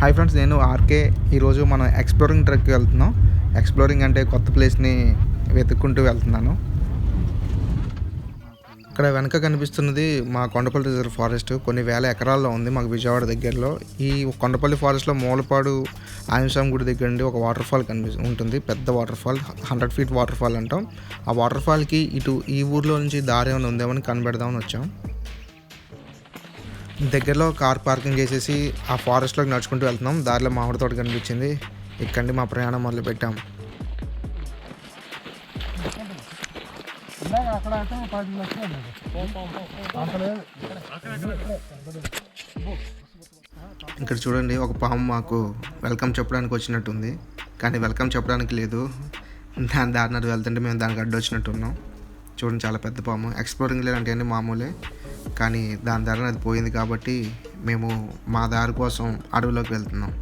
Hi friends నేను RK. ఈరోజు మనం ఎక్స్ప్లోరింగ్ ట్రెక్కి వెళ్తున్నాం. ఎక్స్ప్లోరింగ్ అంటే కొత్త ప్లేస్ని వెతుక్కుంటూ వెళ్తున్నాను. ఇక్కడ వెనక కనిపిస్తున్నది మా కొండపల్లి రిజర్వ్ ఫారెస్ట్. కొన్ని వేల ఎకరాల్లో ఉంది మాకు విజయవాడ దగ్గరలో. ఈ కొండపల్లి ఫారెస్ట్లో మూలపాడు ఆంజనేయస్వామి గుడి దగ్గర నుండి ఒక వాటర్ ఫాల్ కనిపి ఉంటుంది. పెద్ద waterfall hundred feet waterfall అంటాం. ఆ వాటర్ ఫాల్కి ఇటు ఈ ఊర్లో నుంచి దారి ఏమైనా ఉందేమని కనిపెడదామని వచ్చాం. దగ్గరలో కార్ పార్కింగ్ చేసేసి ఆ ఫారెస్ట్లోకి నడుచుకుంటూ వెళ్తున్నాం. దారిలో మామిడి తోట కనిపించింది. ఇక్కడి మా ప్రయాణం మొదలు పెట్టాం ఇక్కడ చూడండి ఒక పాము మాకు వెల్కమ్ చెప్పడానికి వచ్చినట్టుంది. కానీ వెల్కమ్ చెప్పడానికి లేదు. దాని దారిన వెళ్తుంటే మేము దానికి అడ్డు వచ్చినట్టు ఉన్నాం చూడండి చాలా పెద్ద పాము. ఎక్స్ప్లోరింగ్ లేదంటే మామూలే. కానీ దాని దారిన అది పోయింది కాబట్టి మేము మా దారి కోసం అడవిలోకి వెళ్తున్నాం.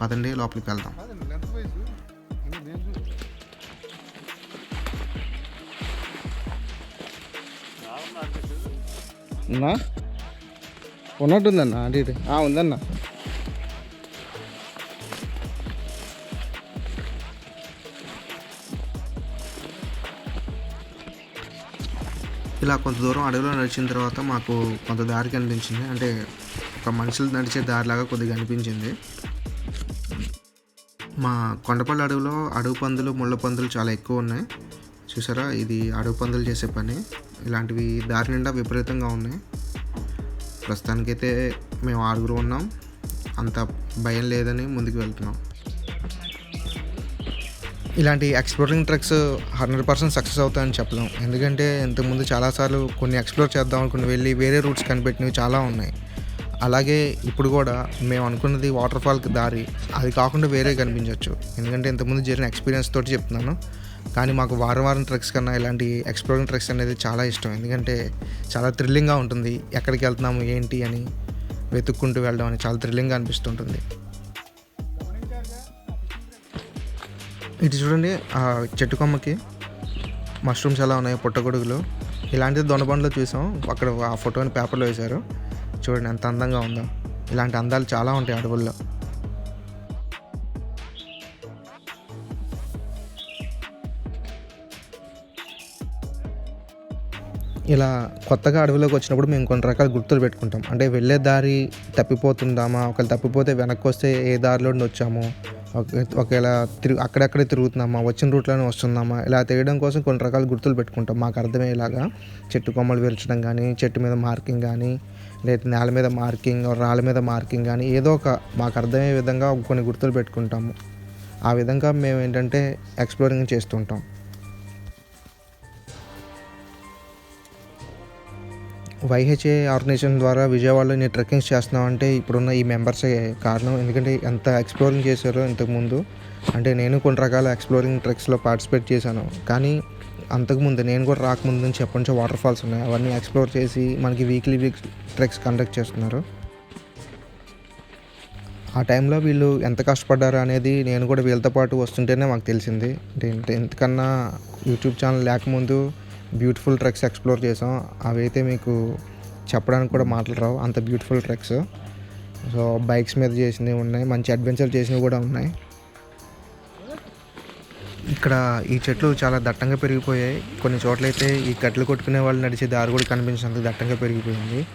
పదండి లోపలికి వెళ్దాం. ఉన్నా ఉన్నట్టుందన్న అంటే ఉందన్న. ఇలా కొంత దూరం అడవిలో నడిచిన తర్వాత మాకు కొంత దారి కనిపించింది. అంటే ఒక మనుషులు నడిచే దారిలాగా కొద్దిగా అనిపించింది. మా కొండపల్లి అడవిలో అడవి పందులు ముళ్ళ పందులు చాలా ఎక్కువ ఉన్నాయి. చూసారా? ఇది అడవి పందులు చేసే పని. ఇలాంటివి దారి నిండా విపరీతంగా ఉన్నాయి. ప్రస్తుతానికైతే మేము ఆరుగురు ఉన్నాం. అంత భయం లేదని ముందుకు వెళ్తున్నాం. ఇలాంటి exploring treks hundred percent success అవుతాయని చెప్పలేం. ఎందుకంటే ఇంతకుముందు చాలాసార్లు కొన్ని ఎక్స్ప్లోర్ చేద్దాం అనుకుని వెళ్ళి వేరే రూట్స్ కనిపెట్టినవి చాలా ఉన్నాయి. అలాగే ఇప్పుడు కూడా మేము అనుకున్నది వాటర్ ఫాల్కి దారి అది కాకుండా వేరే కనిపించవచ్చు ఎందుకంటే ఇంతకుముందు జరిగిన ఎక్స్పీరియన్స్ తోటి చెప్తున్నాను. కానీ మాకు వారం వారం ట్రెక్స్ కన్నా ఇలాంటి ఎక్స్ప్లోరింగ్ ట్రెక్స్ అనేది చాలా ఇష్టం. ఎందుకంటే చాలా థ్రిల్లింగ్గా ఉంటుంది. ఎక్కడికి వెళ్తున్నాము ఏంటి అని వెతుక్కుంటూ వెళ్ళడం అని చాలా థ్రిల్లింగ్గా అనిపిస్తుంటుంది. ఇటు చూడండి ఆ చెట్టు కొమ్మకి మష్రూమ్స్ ఎలా ఉన్నాయి పుట్టగొడుగులు ఇలాంటిది దొండబండ్లో చూసాం. అక్కడ ఆ ఫోటోని పేపర్లో వేశారు. చూడండి ఎంత అందంగా ఉందో. ఇలాంటి అందాలు చాలా ఉంటాయి అడవుల్లో. ఇలా కొత్తగా అడవిలోకి వచ్చినప్పుడు మేము కొన్ని రకాల గుర్తులు పెట్టుకుంటాం. అంటే వెళ్ళే దారి తప్పిపోతుందామా? ఒకవేళ తప్పిపోతే వెనక్కి వస్తే ఏ దారిలో వచ్చాము? ఒకవేళ తిరుగు అక్కడక్కడే తిరుగుతున్నామా? వచ్చిన రూట్లోనే వస్తున్నామా? ఇలా తిరగడం కోసం కొన్ని రకాల గుర్తులు పెట్టుకుంటాం. మాకు అర్థమయ్యేలాగా చెట్టు కొమ్మలు విరచడం కానీ చెట్టు మీద మార్కింగ్ కానీ లేదా నేల మీద మార్కింగ్ రాళ్ళ మీద మార్కింగ్ కానీ ఏదో ఒక మాకు అర్థమయ్యే విధంగా కొన్ని గుర్తులు పెట్టుకుంటాము. ఆ విధంగా మేము ఏంటంటే ఎక్స్ప్లోరింగ్ చేస్తుంటాం. వైహెచ్ఏ ఆర్గనైజేషన్ ద్వారా విజయవాడలో నేను ట్రెక్కింగ్స్ చేస్తున్నామంటే ఇప్పుడున్న ఈ మెంబర్సే కారణం? ఎందుకంటే ఎంత ఎక్స్ప్లోరింగ్ చేశారో ఇంతకుముందు అంటే నేను కొన్ని రకాల ఎక్స్ప్లోరింగ్ ట్రెక్స్లో పార్టిసిపేట్ చేశాను. కానీ అంతకుముందు నేను కూడా రాకముందు నుంచి ఎప్పటి వాటర్ ఫాల్స్ ఉన్నాయి. అవన్నీ ఎక్స్ప్లోర్ చేసి మనకి వీక్లీ వీక్ ట్రెక్స్ కండక్ట్ చేస్తున్నారు. ఆ టైంలో వీళ్ళు ఎంత కష్టపడ్డారు అనేది నేను కూడా వీళ్ళతో పాటు వస్తుంటేనే మాకు తెలిసింది. అంటే ఎంతకన్నా యూట్యూబ్ ఛానల్ లేకముందు బ్యూటిఫుల్ ట్రెక్స్ ఎక్స్ప్లోర్ చేసాం. అవైతే మీకు చెప్పడానికి కూడా మాటలు రావు. అంత బ్యూటిఫుల్ ట్రెక్స్. సో బైక్స్ మీద చేసినవి ఉన్నాయి. మంచి అడ్వెంచర్ చేసినవి కూడా ఉన్నాయి. ఇక్కడ ఈ చెట్లు చాలా దట్టంగా పెరిగిపోయాయి. కొన్ని చోట్లయితే ఈ కట్టెలు కొట్టుకునే వాళ్ళు నడిచే దారి కూడా కనిపించినంత దట్టంగా పెరిగిపోయింది.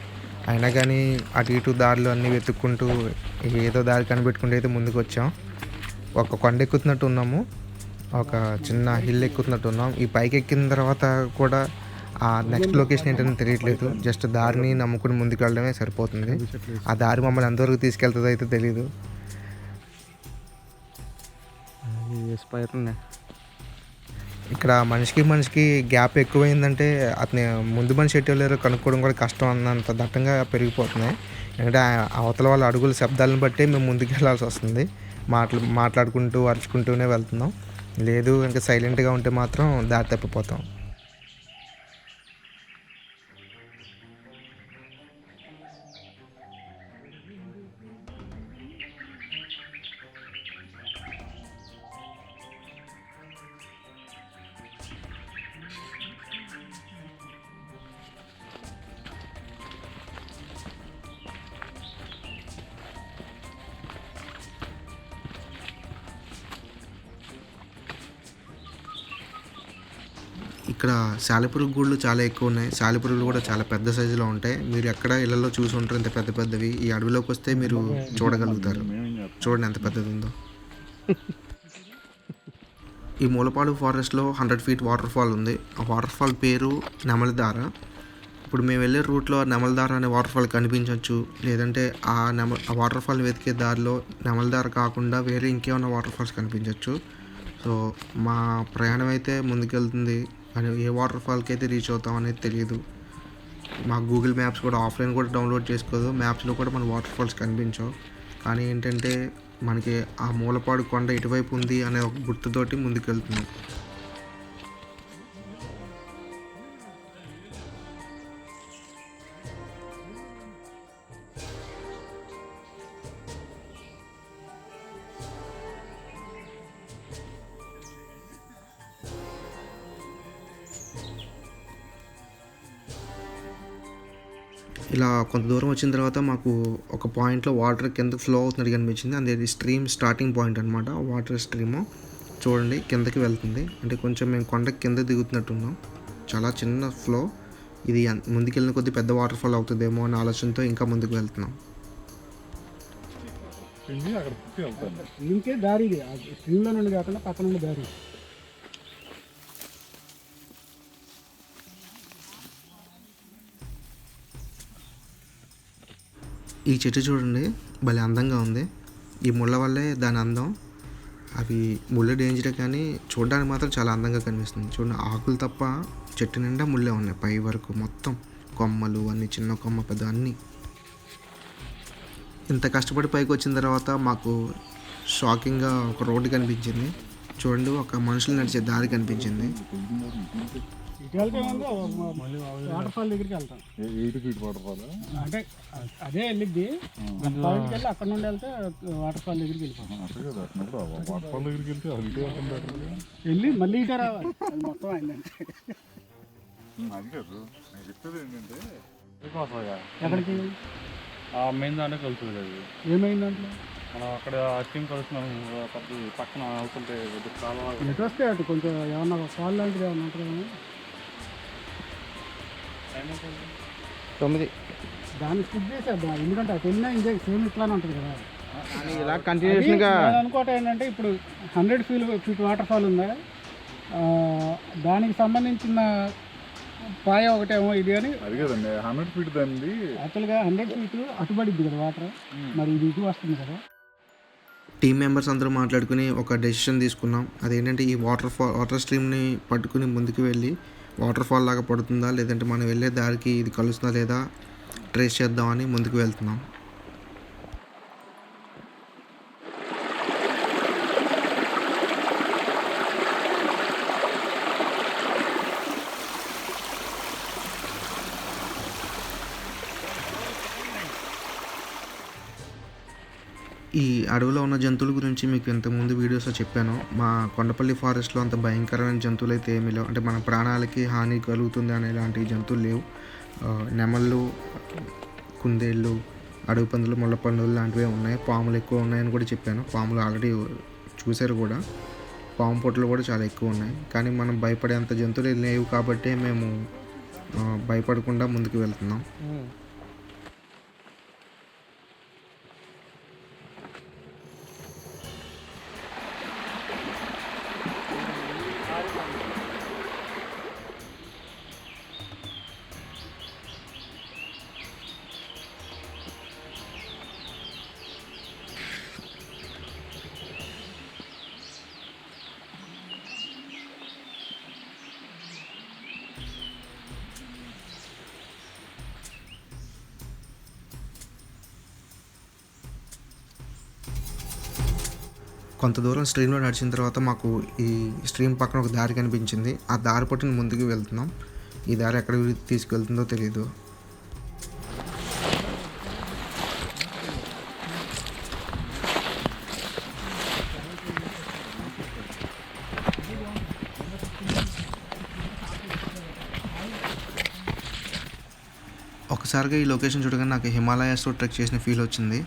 అయినా కానీ అటు ఇటు దారిలు అన్నీ వెతుక్కుంటూ ఏదో దారి కనిపెట్టుకుంటూ అయితే ముందుకు వచ్చాం ఒక కొండ ఎక్కుతున్నట్టు ఉన్నాము. ఒక చిన్న హిల్ ఎక్కుతున్నట్టు ఉన్నాం. ఈ పైకి ఎక్కిన తర్వాత కూడా ఆ నెక్స్ట్ లొకేషన్ ఏంటని తెలియట్లేదు. జస్ట్ దారిని నమ్ముకుని ముందుకు వెళ్ళడమే సరిపోతుంది. ఆ దారి మమ్మల్ని ఎంతవరకు తీసుకెళ్తుందో అయితే తెలియదు ఇక్కడ మనిషికి మనిషికి గ్యాప్ ఎక్కువైందంటే అతని ముందు మనిషి ఎటు వెళ్ళారో కనుక్కోవడం కూడా కష్టం అన్నంత దట్టంగా పెరిగిపోతున్నాయి. ఎందుకంటే అవతల వాళ్ళ అడుగుల శబ్దాలను బట్టి మేము ముందుకు వెళ్ళాల్సి వస్తుంది. మాట్లా మాట్లాడుకుంటూ అరుచుకుంటూనే వెళ్తున్నాం. లేదు ఇంకా సైలెంట్గా ఉంటే మాత్రం దారి తప్పిపోతాం. ఇక్కడ గూళ్ళు చాలా ఎక్కువ ఉన్నాయి. శాలిపురుగులు కూడా చాలా పెద్ద సైజులో ఉంటాయి. మీరు ఎక్కడ ఇళ్ళలో చూసి ఉంటారు ఇంత పెద్ద పెద్దవి ఈ అడవిలోకి వస్తే మీరు చూడగలుగుతారు. చూడండి ఎంత పెద్దది ఉందో. ఈ మూలపాడు ఫారెస్ట్లో హండ్రెడ్ ఫీట్ వాటర్ ఫాల్ ఉంది. ఆ వాటర్ ఫాల్ పేరు నెమలిదార. ఇప్పుడు మేము వెళ్ళే రూట్లో నెమలదార అనే వాటర్ ఫాల్ కనిపించవచ్చు లేదంటే ఆ నెమ ఆ వాటర్ ఫాల్ వెతికే దారిలో నెమలిదార కాకుండా వేరే ఇంకేమైనా వాటర్ ఫాల్స్ కనిపించవచ్చు సో మా ప్రయాణం అయితే ముందుకెళ్తుంది. కానీ ఏ వాటర్ ఫాల్కి అయితే రీచ్ అవుతాం అనేది తెలియదు మా గూగుల్ మ్యాప్స్ కూడా ఆఫ్లైన్ కూడా డౌన్లోడ్ చేసుకోదు. మ్యాప్స్లో కూడా మన వాటర్ ఫాల్స్ కనిపించవు. కానీ ఏంటంటే మనకి ఆ మూలపాడు కొండ ఇటువైపు ఉంది అనే ఒక గుర్తుతోటి ముందుకెళ్తున్నాం ఇలా కొంత దూరం వచ్చిన తర్వాత మాకు ఒక పాయింట్లో వాటర్ కింద ఫ్లో అవుతున్నట్టు కనిపించింది అది స్ట్రీమ్ స్టార్టింగ్ పాయింట్ అనమాట వాటర్ స్ట్రీము చూడండి కిందకి వెళ్తుంది. అంటే కొంచెం మేము కొండ కింద దిగుతున్నట్టున్నాం. చాలా చిన్న ఫ్లో ఇది ముందుకెళ్ళిన కొద్ది పెద్ద వాటర్ ఫాల్ అవుతుందేమో అనే ఆలోచనతో ఇంకా ముందుకు వెళ్తున్నాం. దారి స్ట్రీమ్లో నుండి కాకుండా పక్కన నుండి దారి. ఈ చెట్టు చూడండి భలే అందంగా ఉంది. ఈ ముళ్ళ వల్లే దాని అందం. అవి ముళ్ళు డేంజరే కానీ చూడడానికి మాత్రం చాలా అందంగా కనిపిస్తుంది. చూడండి ఆకులు తప్ప చెట్టు నిండా ముళ్ళే ఉన్నాయి పై వరకు మొత్తం. కొమ్మలు అన్ని చిన్న కొమ్మ పెద్ద అన్నీ. ఇంత కష్టపడి పైకి వచ్చిన తర్వాత మాకు షాకింగ్గా ఒక రోడ్డు కనిపించింది. చూడండి ఒక మనుషులు నడిచే దారి కనిపించింది. ఇటు వెళ్తే వాటర్ ఫాల్ దగ్గరికి వెళ్తాం. Eight feet waterfall? అంటే అదే వెళ్ళిద్ది. పాయింట్కి వెళ్ళి అక్కడ నుండి వెళ్తే వాటర్ ఫాల్ దగ్గరికి వెళ్ళిపోతాం. వాటర్ ఫాల్ దగ్గరికి వెళ్తే అది వెళ్ళి మళ్ళీ ఇటే రావాలి. అది మొత్తం అయిందంటే చెప్పేది ఏంటంటే ఎక్కడికి? ఆ మెయిన్ దాంట్లో కలుస్తుంది అది. ఏమైంది దాంట్లో? మనం అక్కడ స్టీమ్ కలుస్తున్నాం. పక్కన అవుతుంటే ఎటు వస్తే అటు కొంచెం ఏమన్నా ఫాల్ లాంటిది ఏమన్నా ఉంటుంది తొమ్మిది. దాన్ని స్కిప్ చేసేద్దాం ఎందుకంటే వెళ్ళినా ఇంజే సేమ్ ఇట్లానే ఉంటుంది కదా. ఇలా అది నేను అనుకోవటం ఏంటంటే ఇప్పుడు hundred feel feet waterfall ఉందా. ఆ, దానికి సంబంధించిన పాయ ఒకటేమో ఇది అని. అది కదండి హండ్రెడ్ ఫీట్ దాన్ని యాక్చువల్గా హండ్రెడ్ ఫీట్ అటుబడిద్ది కదా వాటర్ మరి ఇది ఇటు వస్తుంది కదా. టీం మెంబర్స్ అందరూ మాట్లాడుకుని ఒక డెసిషన్ తీసుకున్నాం. అదేంటంటే ఈ వాటర్ ఫాల్ వాటర్ స్ట్రీమ్ని పట్టుకుని ముందుకు వెళ్ళి వాటర్ ఫాల్ లాగా పడుతుందా? లేదంటే మనం వెళ్ళే దారికి ఇది కలుస్తుందా లేదా? ట్రేస్ చేద్దామని ముందుకు వెళ్తున్నాం ఈ అడవిలో ఉన్న జంతువుల గురించి మీకు ఇంతకుముందు వీడియోస్లో చెప్పాను. మా కొండపల్లి ఫారెస్ట్లో అంత భయంకరమైన జంతువులు అయితే ఏమీ లేవు. అంటే మన ప్రాణాలకి హాని కలుగుతుంది అనే ఇలాంటి జంతువులు లేవు. నెమళ్ళు కుందేళ్ళు అడవి పందులు ముళ్ళ పందులు లాంటివే ఉన్నాయి. పాములు ఎక్కువ ఉన్నాయని కూడా చెప్పాను. పాములు ఆల్రెడీ చూశారు కూడా. పాము పొట్లు కూడా చాలా ఎక్కువ ఉన్నాయి. కానీ మనం భయపడేంత జంతువులు లేవు కాబట్టి మేము భయపడకుండా ముందుకు వెళ్తున్నాం. కొంత దూరం స్ట్రీమ్లో నడిచిన తర్వాత మాకు ఈ స్ట్రీమ్ పక్కన ఒక దారి కనిపించింది. ఆ దారి పట్టుని ముందుకు వెళ్తున్నాం. ఈ దారి ఎక్కడ తీసుకెళ్తుందో తెలియదు ఒకసారిగా ఈ లొకేషన్ చూడగానే నాకు హిమాలయాస్లో ట్రెక్ చేసిన ఫీల్ వచ్చింది.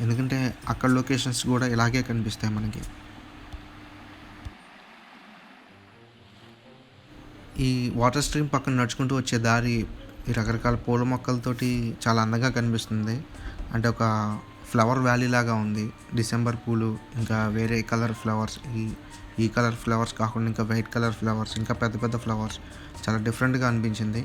ఎందుకంటే అక్కడ లొకేషన్స్ కూడా ఇలాగే కనిపిస్తాయి మనకి. ఈ వాటర్ స్ట్రీమ్ పక్కన నడుచుకుంటూ వచ్చే దారి ఈ రకరకాల పూల మొక్కలతోటి చాలా అందంగా కనిపిస్తుంది. అంటే ఒక ఫ్లవర్ వ్యాలీ లాగా ఉంది. డిసెంబర్ పూలు ఇంకా వేరే కలర్ ఫ్లవర్స్ ఈ ఈ కలర్ ఫ్లవర్స్ కాకుండా ఇంకా వైట్ కలర్ ఫ్లవర్స్ ఇంకా పెద్ద పెద్ద ఫ్లవర్స్ చాలా డిఫరెంట్గా అనిపించింది.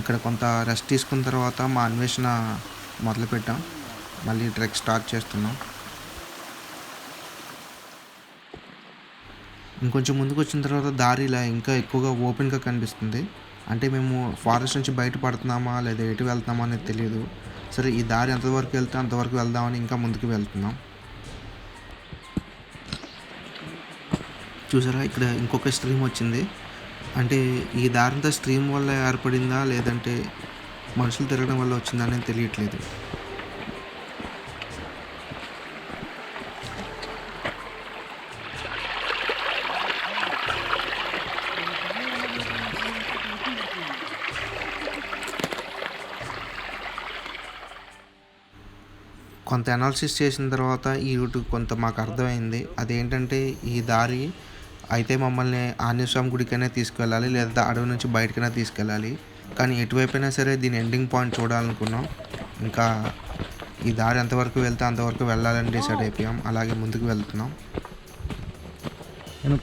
ఇక్కడ కొంత రెస్ట్ తీసుకున్న తర్వాత మా అన్వేషణ మొదలుపెట్టాం. మళ్ళీ ట్రెక్ స్టార్ట్ చేస్తున్నాం. ఇంకొంచెం ముందుకు వచ్చిన తర్వాత దారి ఇలా ఇంకా ఎక్కువగా ఓపెన్గా కనిపిస్తుంది. అంటే మేము ఫారెస్ట్ నుంచి బయటపడుతున్నామా లేదా ఎటు వెళ్తున్నామా అనేది తెలియదు సరే ఈ దారి ఎంతవరకు వెళ్తే అంతవరకు వెళ్దామని ఇంకా ముందుకు వెళ్తున్నాం. చూసారా? ఇక్కడ ఇంకొక స్ట్రీమ్ వచ్చింది. అంటే ఈ దారంతా స్ట్రీమ్ వల్ల ఏర్పడిందా? లేదంటే మనుషులు తిరగడం వల్ల వచ్చిందా అనేది తెలియట్లేదు. కొంత అనాలిసిస్ చేసిన తర్వాత ఈ రూట్ కొంత మాకు అర్థమైంది. అదేంటంటే ఈ దారి అయితే మమ్మల్ని ఆంజనేయ స్వామి గుడికైనా తీసుకెళ్ళాలి లేదా అడవి నుంచి బయటకైనా తీసుకెళ్ళాలి. కానీ ఎటువైపైనా సరే దీని ఎండింగ్ పాయింట్ చూడాలనుకున్నాం. ఇంకా ఈ దారి ఎంతవరకు వెళ్తే అంతవరకు వెళ్ళాలని డిసైడ్ అయిపోయాం. అలాగే ముందుకు వెళ్తున్నాం. నేను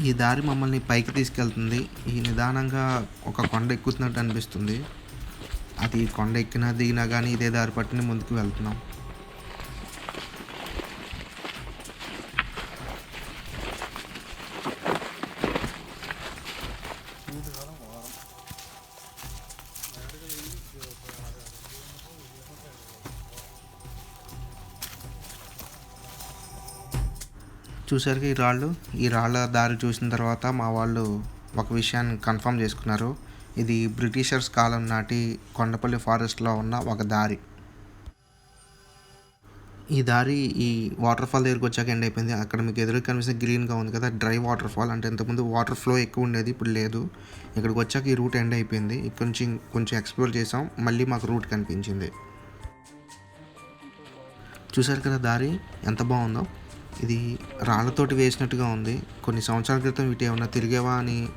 ఈ దారి మమ్మల్ని పైకి తీసుకెళ్తుంది. ఈ నిదానంగా ఒక కొండ ఎక్కుతున్నట్టు అనిపిస్తుంది. అది కొండ ఎక్కినా దిగినా కానీ ఇదే దారి పట్టుని ముందుకు వెళ్తున్నాం. చూసారుగా ఈ రాళ్ళు ఈ రాళ్ళ దారి చూసిన తర్వాత మా వాళ్ళు ఒక విషయాన్ని కన్ఫర్మ్ చేసుకున్నారు. ఇది బ్రిటిషర్స్ కాలం నాటి కొండపల్లి ఫారెస్ట్లో ఉన్న ఒక దారి. ఈ దారి ఈ వాటర్ ఫాల్ దగ్గరికి వచ్చాక ఎండ్ అయిపోయింది. అక్కడ మీకు ఎదురుగా కనిపిస్తే గ్రీన్గా ఉంది కదా డ్రై వాటర్ ఫాల్ అంటే ఇంతకుముందు వాటర్ ఫ్లో ఎక్కువ ఉండేది ఇప్పుడు లేదు. ఇక్కడికి వచ్చాక ఈ రూట్ ఎండ్ అయిపోయింది. ఇక్కడ నుంచి కొంచెం ఎక్స్ప్లోర్ చేసాం మళ్ళీ మాకు రూట్ కనిపించింది. చూసారు కదా దారి ఎంత బాగుందో. ఇది రాళ్ళతోటి వేసినట్టుగా ఉంది. కొన్ని సంవత్సరాల క్రితం వీటి ఏమన్నా తిరిగేవా అని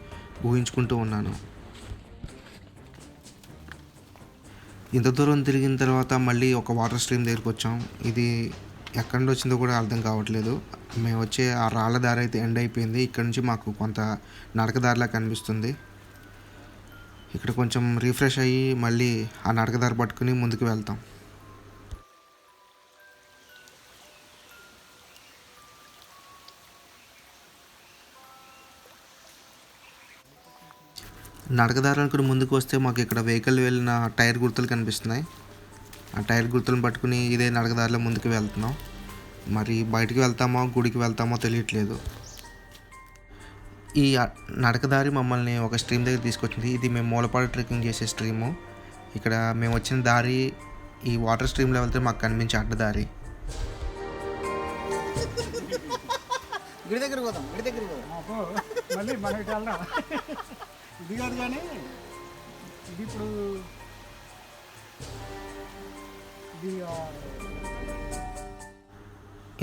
ఊహించుకుంటూ ఉన్నాను. ఇంత దూరం తిరిగిన తర్వాత మళ్ళీ ఒక వాటర్ స్ట్రీమ్ దగ్గరికి వచ్చాం. ఇది ఎక్కడి నుండి వచ్చిందో కూడా అర్థం కావట్లేదు. మేము వచ్చే ఆ రాళ్ళ దారి అయితే ఎండ్ అయిపోయింది. ఇక్కడ నుంచి మాకు కొంత నడక దారిలా కనిపిస్తుంది. ఇక్కడ కొంచెం రిఫ్రెష్ అయ్యి మళ్ళీ ఆ నడక దారి పట్టుకుని ముందుకు వెళ్తాం. నడకదారులకు ముందుకు వస్తే మాకు ఇక్కడ వెహికల్ వెళ్ళిన టైర్ గుర్తులు కనిపిస్తున్నాయి. ఆ టైర్ గుర్తులను పట్టుకుని ఇదే నడకదారిలో ముందుకు వెళ్తున్నాం. మరి బయటికి వెళ్తామో గుడికి వెళ్తామో తెలియట్లేదు. ఈ నడకదారి మమ్మల్ని ఒక స్ట్రీమ్ దగ్గర తీసుకొచ్చింది. ఇది మేము మూలపాడు ట్రెక్కింగ్ చేసే స్ట్రీము. ఇక్కడ మేము వచ్చిన దారి ఈ వాటర్ స్ట్రీమ్లో వెళ్తే మాకు కనిపించే అడ్డదారి. గుడి దగ్గర పోదాం గుడి దగ్గర పోదాం. మళ్ళీ మనం ఇటు కానీ ఇది ఇప్పుడు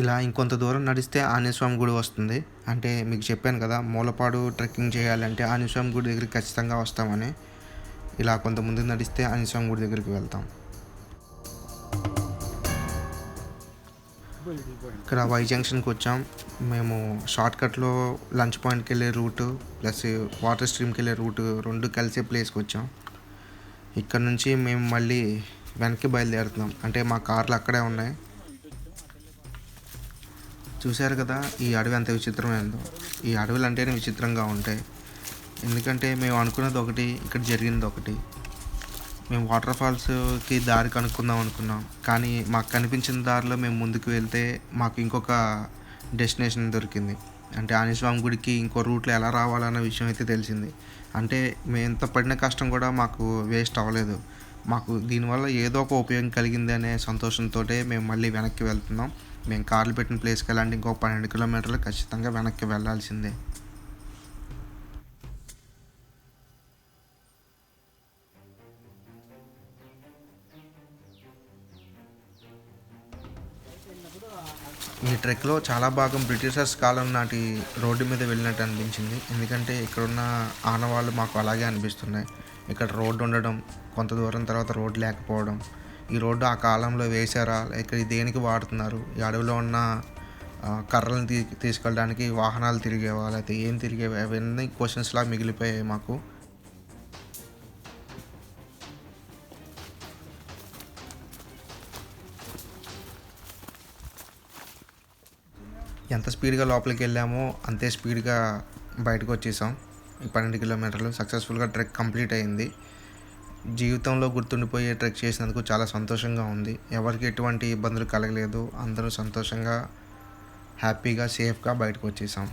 ఇలా ఇంకొంత దూరం నడిస్తే ఆంజనేయస్వామి గుడి వస్తుంది. అంటే మీకు చెప్పాను కదా మూలపాడు ట్రెక్కింగ్ చేయాలంటే ఆంజనేయస్వామి గుడి దగ్గరికి ఖచ్చితంగా వస్తామని. ఇలా కొంత ముందుకు నడిస్తే ఆంజనేయస్వామి గుడి దగ్గరికి వెళ్తాం. ఇక్కడ వై జంక్షన్కి వచ్చాం. మేము షార్ట్ కట్లో లంచ్ పాయింట్కి వెళ్ళే రూటు ప్లస్ వాటర్ స్ట్రీమ్కి వెళ్ళే రూటు రెండు కలిసే ప్లేస్కి వచ్చాం. ఇక్కడ నుంచి మేము మళ్ళీ వెనక్కి బయలుదేరుతున్నాం. అంటే మా కార్లు అక్కడే ఉన్నాయి. చూశారు కదా ఈ అడవి ఎంత విచిత్రమైందో ఈ అడవులు అంటేనే విచిత్రంగా ఉంటాయి. ఎందుకంటే మేము అనుకున్నది ఒకటి ఇక్కడ జరిగింది ఒకటి. మేము వాటర్ ఫాల్స్కి దారి కనుక్కుందాం అనుకున్నాం. కానీ మాకు కనిపించిన దారిలో మేము ముందుకు వెళ్తే మాకు ఇంకొక డెస్టినేషన్ దొరికింది. అంటే ఆంజనేయ స్వామి గుడికి ఇంకో రూట్లో ఎలా రావాలన్న విషయం అయితే తెలిసింది. అంటే మేము ఎంత పడిన కష్టం కూడా మాకు వేస్ట్ అవ్వలేదు. మాకు దీనివల్ల ఏదో ఒక ఉపయోగం కలిగింది అనే సంతోషంతో మేము మళ్ళీ వెనక్కి వెళ్తున్నాం. మేము కార్లు పెట్టిన ప్లేస్కి వెళ్ళాలంటే ఇంకో పన్నెండు కిలోమీటర్లు ఖచ్చితంగా వెనక్కి వెళ్ళాల్సిందే. ఈ ట్రెక్లో చాలా భాగం బ్రిటిషర్స్ కాలం నాటి రోడ్డు మీద వెళ్ళినట్టు అనిపించింది. ఎందుకంటే ఇక్కడున్న ఆనవాళ్ళు మాకు అలాగే అనిపిస్తున్నాయి. ఇక్కడ రోడ్డు ఉండడం కొంత దూరం తర్వాత రోడ్డు లేకపోవడం ఈ రోడ్డు ఆ కాలంలో వేశారా? లేక దేనికి వాడుతున్నారు? ఈ అడవిలో ఉన్న కర్రలను తీ తీసుకెళ్ళడానికి వాహనాలు తిరిగేవా? లేకపోతే ఏం తిరిగేవా? అవన్నీ క్వశ్చన్స్లా మిగిలిపోయాయి మాకు. ఎంత స్పీడ్గా లోపలికి వెళ్ళామో అంతే స్పీడ్గా బయటకు వచ్చేసాం ఈ పన్నెండు కిలోమీటర్లు సక్సెస్ఫుల్గా ట్రెక్ కంప్లీట్ అయింది. జీవితంలో గుర్తుండిపోయే ట్రెక్ చేసినందుకు చాలా సంతోషంగా ఉంది. ఎవరికి ఎటువంటి ఇబ్బందులు కలగలేదు. అందరూ సంతోషంగా హ్యాపీగా సేఫ్గా బయటకు వచ్చేసాం